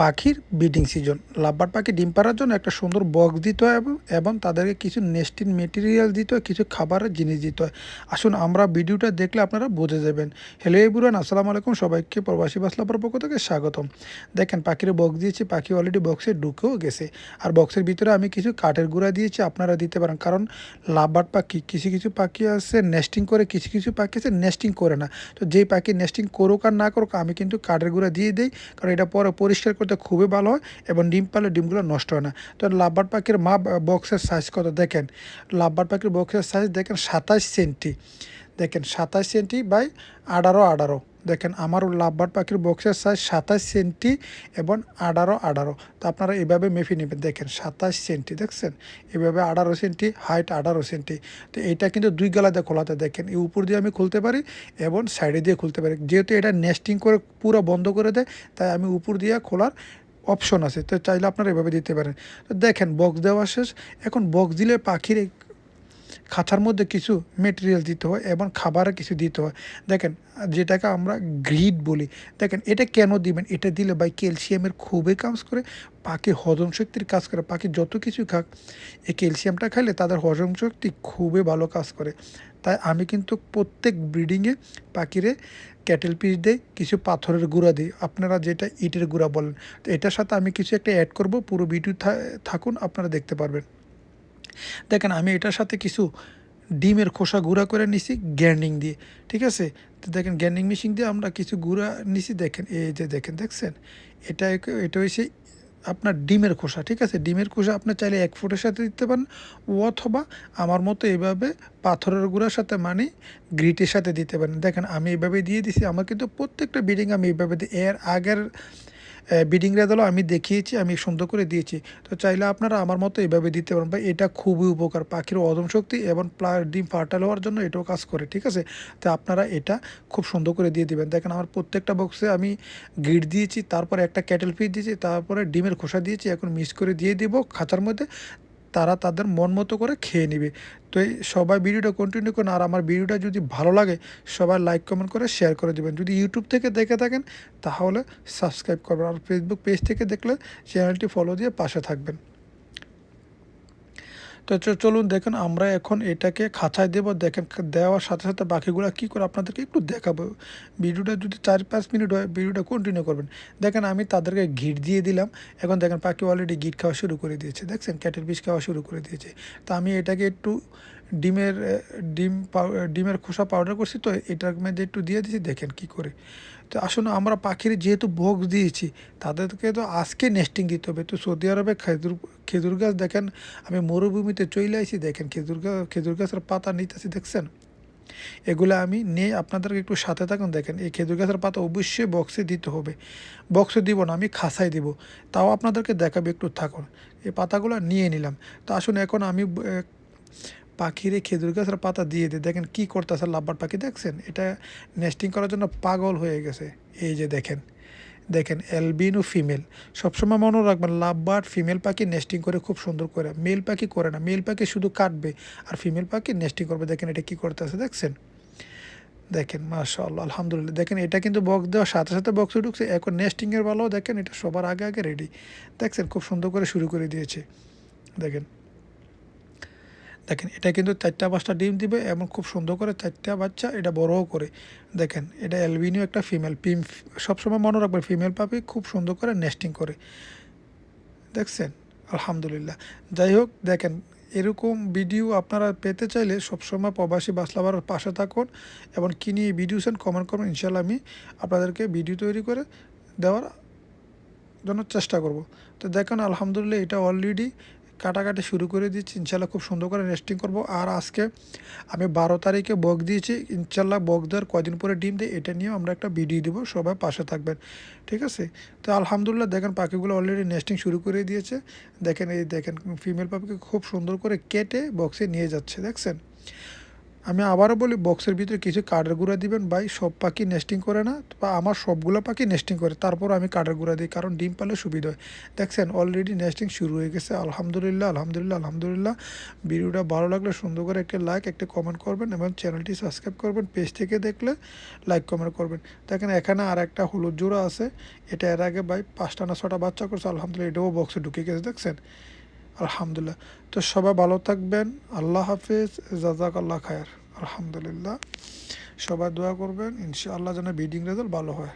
পাখির breeding season লাভবার পাখি ডিম পাড়ার জন্য একটা সুন্দর বক্স দিতে হয় এবং তাদেরকে কিছু নেস্টিন মেটেরিয়াল দিতে হয়, কিছু খাবারের জিনিস দিতে হয়। আসুন আমরা ভিডিওটা দেখলে আপনারা বুঝে যাবেন। হ্যালো এভরিওয়ান আসসালামু আলাইকুম। সবাইকে প্রবাসী বাসলাপার পক্ষ থেকে স্বাগতম। দেখেন, পাখির বক্স দিয়েছি, পাখি অলরেডি বক্সে ঢুকেও গেছে। আর বক্সের ভিতরে আমি কিছু কাঠের গুঁড়া দিয়েছি, আপনারা দিতে পারেন। কারণ লাভবার পাখি, কিছু কিছু পাখি আছে নেস্টিং করে, কিছু কিছু পাখি আছে নেস্টিং করে না। তো যেই পাখি নেস্টিং করুক আর না করুক, আমি কিন্তু কাঠের গুঁড়া দিয়ে দিই। কারণ এটা পরে পরিষ্কার করতে খুবই ভালো হয় এবং ডিম পালে ডিমগুলো নষ্ট হয় না। তো লাভবার পাখির মা বক্সের সাইজ কত দেখেন? লাভবার পাখির বক্সের সাইজ দেখেন সাতাশ সেন্টি দেখেন সাতাশ সেন্টি বাই আঠারো আঠারো। দেখেন আমার লাভবার পাখির বক্সের সাইজ সাতাশ সেন্টি এবং আঠারো আঠারো। তো আপনারা এভাবে মেপে নেবেন। দেখেন সাতাশ সেন্টি, দেখছেন? এভাবে আঠারো সেন্টি হাইট আঠারো সেন্টি। তো এইটা কিন্তু দুই গালাতে খোলাতে দেখেন। এই উপর দিয়ে আমি খুলতে পারি এবং সাইডে দিয়ে খুলতে পারি। যেহেতু এটা নেস্টিং করে পুরো বন্ধ করে দেয়, তাই আমি উপর দিয়ে খোলার অপশন আছে। তো চাইলে আপনারা এভাবে দিতে পারেন। তো দেখেন বক্স দেওয়া শেষ। এখন বক্স দিলে পাখির খাঁচার মধ্যে কিছু মেটেরিয়াল দিতে হয় এবং খাবারে কিছু দিতে হয়। দেখেন, যেটাকে আমরা গ্রিড বলি, দেখেন, এটা কেন দিবেন? এটা দিলে বাই ক্যালসিয়ামের খুবই কাজ করে, পাখি হজম শক্তির কাজ করে। পাখি যত কিছু খাক, এই ক্যালসিয়ামটা খাইলে তাদের হজম শক্তি খুবই ভালো কাজ করে। তাই আমি কিন্তু প্রত্যেক ব্রিডিংয়ে পাখিরে ক্যাটেল পিস দেই, কিছু পাথরের গুঁড়া দিই। আপনারা যেটা ইটের গুঁড়া বলেন। তো এটার সাথে আমি কিছু একটা অ্যাড করব, পুরো ভিডিও থাকুন, আপনারা দেখতে পারবেন। দেখেন, আমি এটার সাথে কিছু ডিমের খোসা গুঁড়া করে নিছি গ্যান্ডিং দিয়ে, ঠিক আছে? তো দেখেন গ্যান্ডিং মেশিন দিয়ে আমরা কিছু গুঁড়া নিছি, দেখেন, এই যে দেখেন, দেখছেন? এটা এটা হচ্ছে আপনার ডিমের খোসা, ঠিক আছে? ডিমের খোসা আপনি চাইলে এক ফুটের সাথে দিতে পারেন, অথবা আমার মতো এভাবে পাথরের গুঁড়ার সাথে মানে গ্রিটের সাথে দিতে পারেন। দেখেন, আমি এভাবে দিয়ে দিছি, আমার কিন্তু প্রত্যেকটা বিডিং আমি এইভাবে দিই এর আগের বিডিং রেজাল্টও আমি দেখিয়েছি, আমি সুন্দর করে দিয়েছি। তো চাইলে আপনারা আমার মতো এভাবে দিতে পারেন। বা এটা খুবই উপকার। পাখির অদম শক্তি এবং ডিম ফার্টাইল হওয়ার জন্য এটাও কাজ করে, ঠিক আছে? তো আপনারা এটা খুব সুন্দর করে দিয়ে দেবেন। দেখেন, আমার প্রত্যেকটা বক্সে আমি গিট দিয়েছি, তারপরে একটা ক্যাটেল ফিড দিয়েছি, তারপরে ডিমের খোসা দিয়েছি, এখন মিক্স করে দিয়ে দিব খাঁচার মধ্যে। তারা তাদের মন মতো করে খেয়ে নিবে। তো এই সবাই ভিডিওটা কন্টিনিউ করুন। আর আমার ভিডিওটা যদি ভালো লাগে, সবাই লাইক কমেন্ট করে শেয়ার করে দেবেন। যদি ইউটিউব থেকে দেখে থাকেন, তাহলে সাবস্ক্রাইব করবেন। আর ফেসবুক পেজ থেকে দেখলে চ্যানেলটি ফলো দিয়ে পাশে থাকবেন। তো চলুন দেখেন, আমরা এখন এটাকে খাঁচায় দেব। দেখেন দেওয়ার সাথে সাথে বাকিগুলো কী করে আপনাদেরকে একটু দেখাবো। ভিডিওটা যদি চার পাঁচ মিনিট হয়, ভিডিওটা কন্টিনিউ করবেন। দেখেন, আমি তাদেরকে ঘিট দিয়ে দিলাম। এখন দেখেন, পাখি অলরেডি ঘিট খাওয়া শুরু করে দিয়েছে। দেখছেন, ক্যাটের বিষ খাওয়া শুরু করে দিয়েছে। তা আমি এটাকে একটু ডিমের ডিম ডিমের খোসা পাউডার করছি তো, এটার মধ্যে একটু দিয়ে দিয়েছি, দেখেন কি করে। তো আসলে আমরা পাখির যেহেতু বক্স দিয়েছি, তাদেরকে তো আজকে নেস্টিং দিতে হবে। তো সৌদি আরবে খেজুর খেজুর গাছ দেখেন, আমি মরুভূমিতে চলে আসি দেখেন খেজুর গাছ খেজুর গাছের পাতা নিতেছি, দেখছেন? এগুলো আমি নিয়ে আপনাদেরকে একটু সাথে থাকুন, দেখেন, এই খেজুর গাছের পাতা অবশ্যই বক্সে দিতে হবে। বক্সে দিব না, আমি খাসাই দিব। তাও আপনাদেরকে দেখাবে, একটু থাকুন। এই পাতাগুলো নিয়ে নিলাম। তো আসুন, এখন আমি পাখিরে খেজুর গাছের পাতা দিয়ে দিয়ে। দেখেন কী করতেছে লাভবার পাখি, দেখছেন? এটা নেস্টিং করার জন্য পাগল হয়ে গেছে। এই যে দেখেন দেখেন অ্যালবিনো ফিমেল সবসময় মনে রাখবেন লাভবার ফিমেল পাখি নেস্টিং করে খুব সুন্দর করে। মেল পাখি করে না মেল পাখি শুধু কাটবে আর ফিমেল পাখি নেস্টিং করবে। দেখেন এটা কী করতেছে, দেখছেন? দেখেন মাশাল্লাহ আলহামদুলিল্লাহ। দেখেন, এটা কিন্তু বক্স দেওয়ার সাথে সাথে বক্সে ঢুকছে। এখন নেস্টিংয়ের ভালো দেখেন, এটা সবার আগে আগে রেডি দেখছেন, খুব সুন্দর করে শুরু করে দিয়েছে। দেখেন দেখেন, এটা কিন্তু চারটা পাঁচটা ডিম দিবে এবং খুব সুন্দর করে চারটা বাচ্চা, এটা বড়ও করে। দেখেন, এটা অ্যালবিনিও একটা ফিমেল, পিম সবসময় মনে রাখবেন ফিমেল পাপি খুব সুন্দর করে নেস্টিং করে। দেখছেন? আলহামদুলিল্লাহ। যাই হোক, দেখেন, এরকম ভিডিও আপনারা পেতে চাইলে সবসময় প্রবাসী বাসলাবার পাশে থাকুন এবং কী নিয়ে ভিডিও সেন কমেন্ট করুন। ইনশাল্লাহ আমি আপনাদেরকে ভিডিও তৈরি করে দেওয়ার জন্য চেষ্টা করব। তো দেখেন, আলহামদুলিল্লাহ এটা অলরেডি কাটাকাটি শুরু করে দিচ্ছি ইনশাল্লাহ খুব সুন্দর করে রেস্টিং করব। আর আজকে আমি বারো তারিখে বক দিয়েছি। ইনশাল্লাহ বক দেওয়ার কদিন পরে ডিম দিই এটা নিয়েও আমরা একটা ভিডিও দেবো। সবাই পাশে থাকবেন। ঠিক আছে? তো আলহামদুলিল্লাহ দেখেন পাখিগুলো অলরেডি নেস্টিং শুরু করে দিয়েছে। দেখেন এই দেখেন ফিমেল পাখিকে খুব সুন্দর করে কেটে বক্সে নিয়ে যাচ্ছে, দেখছেন? আমি আবারও বলি বক্সের ভিতরে কিছু কাঠের গুঁড়া দিবেন ভাই, সব পাখি নেস্টিং করে না, বা আমার সবগুলো পাখি নেস্টিং করে, তারপর আমি কাঠের গুঁড়া দিই, কারণ ডিম পালে সুবিধা হয়। দেখছেন অলরেডি নেস্টিং শুরু হয়ে গেছে, আলহামদুলিল্লাহ আলহামদুলিল্লাহ আলহামদুলিল্লাহ। ভিডিওটা ভালো লাগলে সুন্দর করে একটা লাইক একটা কমেন্ট করবেন এবং চ্যানেলটি সাবস্ক্রাইব করবেন পেজ থেকে দেখলে লাইক কমেন্ট করবেন। দেখেন, এখানে আর একটা হলুদ জোড়া আছে, এটা এর আগে ভাই পাঁচটা না ছটা বাচ্চা করছে, আলহামদুলিল্লাহ, এটাও বক্সে ঢুকে গেছে, দেখছেন? আলহামদুলিল্লাহ। তো সবাই ভালো থাকবেন, আল্লাহ হাফিজ জাজাক আল্লাহ খায়ের। আলহামদুলিল্লাহ। সবাই দোয়া করবেন, ইনশাআল্লাহ যেন বিডিং রেজাল্ট ভালো হয়।